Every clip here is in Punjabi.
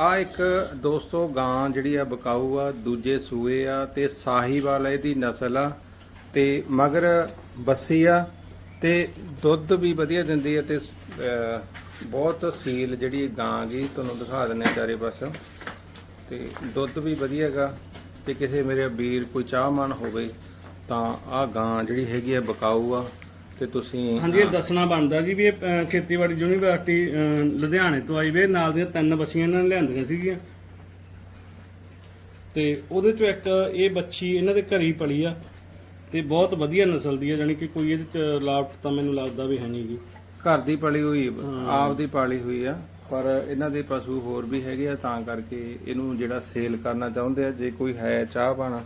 ਆ ਇੱਕ ਦੋਸਤੋ ਗਾਂ ਜਿਹੜੀ ਆ ਬਕਾਊ ਆ, ਦੂਜੇ ਸੂਏ ਆ ਤੇ ਸਾਹੀਵਾਲ ਇਹਦੀ ਨਸਲ ਆ ਤੇ ਮਗਰ ਬੱਸੀ ਆ ਤੇ ਦੁੱਧ ਵੀ ਵਧੀਆ ਦਿੰਦੀ ਆ ਤੇ ਬਹੁਤ ਸੀਲ ਜਿਹੜੀ ਗਾਂ ਗੀ, ਤੁਹਾਨੂੰ ਦਿਖਾ ਦਿੰਨੇ ਚਾਰੇ ਪਾਸੋਂ ਤੇ ਦੁੱਧ ਵੀ ਵਧੀਆਗਾ ਤੇ ਕਿਸੇ ਮੇਰੇ ਵੀਰ ਕੋਈ ਚਾਹਮਾਨ ਹੋਵੇ ਤਾਂ ਆ ਗਾਂ ਜਿਹੜੀ ਹੈਗੀ ਆ ਬਕਾਊ ਆ। ਤੇ ਤੁਸੀਂ ਹਾਂਜੀ ਇਹ ਦੱਸਣਾ ਬਣਦਾ ਜੀ ਵੀ ਇਹ ਖੇਤੀਬਾੜੀ ਯੂਨੀਵਰਸਿਟੀ ਲੁਧਿਆਣੇ ਤੋਂ ਆਈ ਵੇ ਨਾਲ ਦੀਆਂ ਤਿੰਨ ਬੱਚੀਆਂ ਇਹਨਾਂ ਨੇ ਲਿਆਂਦੀਆਂ ਸੀਗੀਆਂ। ਤੇ ਉਹਦੇ ਚੋਂ ਇੱਕ ਇਹ ਬੱਚੀ ਇਹਨਾਂ ਦੇ ਘਰੀ ਪਲੀ ਆ ਤੇ ਬਹੁਤ ਵਧੀਆ ਨਸਲ ਦੀ ਆ ਜਾਨੀ ਕਿ ਕੋਈ ਇਹਦੇ ਚ ਲਾਪਟ ਤਾਂ ਮੈਨੂੰ ਲੱਗਦਾ ਵੀ ਹੈ ਨਹੀਂ ਜੀ। ਘਰ ਦੀ ਪਾਲੀ ਹੋਈ ਆਪ ਦੀ ਪਾਲੀ ਹੋਈ ਆ ਪਰ ਇਹਨਾਂ ਦੇ ਪਸ਼ੂ ਹੋਰ ਵੀ ਹੈਗੇ ਆ ਤਾਂ ਕਰਕੇ ਇਹਨੂੰ ਜਿਹੜਾ ਸੇਲ ਕਰਨਾ ਚਾਹੁੰਦੇ ਆ ਜੇ ਕੋਈ ਹੈ ਚਾਹਵਾਨ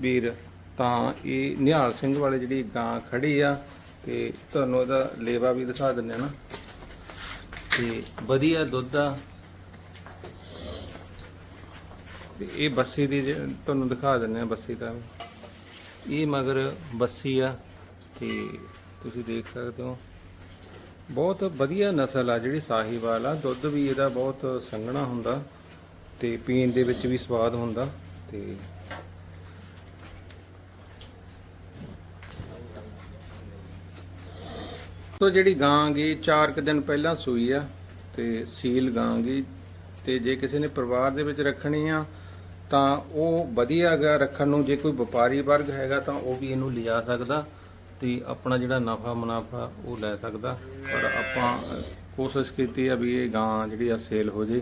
ਵੀਰ ਤਾਂ ਇਹ ਨਿਹਾਲ ਸਿੰਘ ਵਾਲੇ ਜਿਹੜੀ ਗਾਂ ਖੜੀ ਆ ਤੇ ਤੁਹਾਨੂੰ ਇਹਦਾ ਲੇਵਾ ਵੀ ਦਿਖਾ ਦਿੰਦੇ ਆ ਨਾ। ਤੇ ਵਧੀਆ ਦੁੱਧ ਆ। ਤੇ ਇਹ ਬੱਸੀ ਦੀ ਤੁਹਾਨੂੰ ਦਿਖਾ ਦਿੰਦੇ ਆ ਬੱਸੀ ਤਾਂ। ਇਹ ਮਗਰ ਬੱਸੀ ਆ ਤੇ ਤੁਸੀਂ ਦੇਖ ਸਕਦੇ ਹੋ। ਬਹੁਤ ਵਧੀਆ ਨਸਲ ਆ ਜਿਹੜੀ ਸਾਹੀਵਾਲ ਆ। ਦੁੱਧ ਵੀ ਇਹਦਾ ਬਹੁਤ ਸੰਘਣਾ ਹੁੰਦਾ ਤੇ ਪੀਣ ਦੇ ਵਿੱਚ ਵੀ ਸਵਾਦ ਹੁੰਦਾ ਤੇ ਤੋ ਜਿਹੜੀ ਗਾਂ ਗੀ 4 ਕੁ ਦਿਨ ਪਹਿਲਾਂ ਸੂਈ ਆ ਤੇ ਸੀਲ ਗਾਂ ਗੀ। ਤੇ ਜੇ ਕਿਸੇ ਨੇ ਪਰਿਵਾਰ ਦੇ ਵਿੱਚ ਰੱਖਣੀ ਆ, ਤਾਂ ਉਹ ਵਧੀਆ ਗਾ ਰੱਖਣ ਨੂੰ। ਜੇ ਕੋਈ ਵਪਾਰੀ ਵਰਗ ਹੈਗਾ, ਤਾਂ ਉਹ ਵੀ ਇਹਨੂੰ ਲਿਜਾ ਸਕਦਾ ਤੇ ਆਪਣਾ ਜਿਹੜਾ ਨਫਾ ਮੁਨਾਫਾ ਉਹ ਲੈ ਸਕਦਾ। ਪਰ ਆਪਾਂ ਕੋਸ਼ਿਸ਼ ਕੀਤੀ ਆ ਵੀ ਇਹ ਗਾਂ ਜਿਹੜੀ ਆ ਸੇਲ ਹੋ ਜੇ।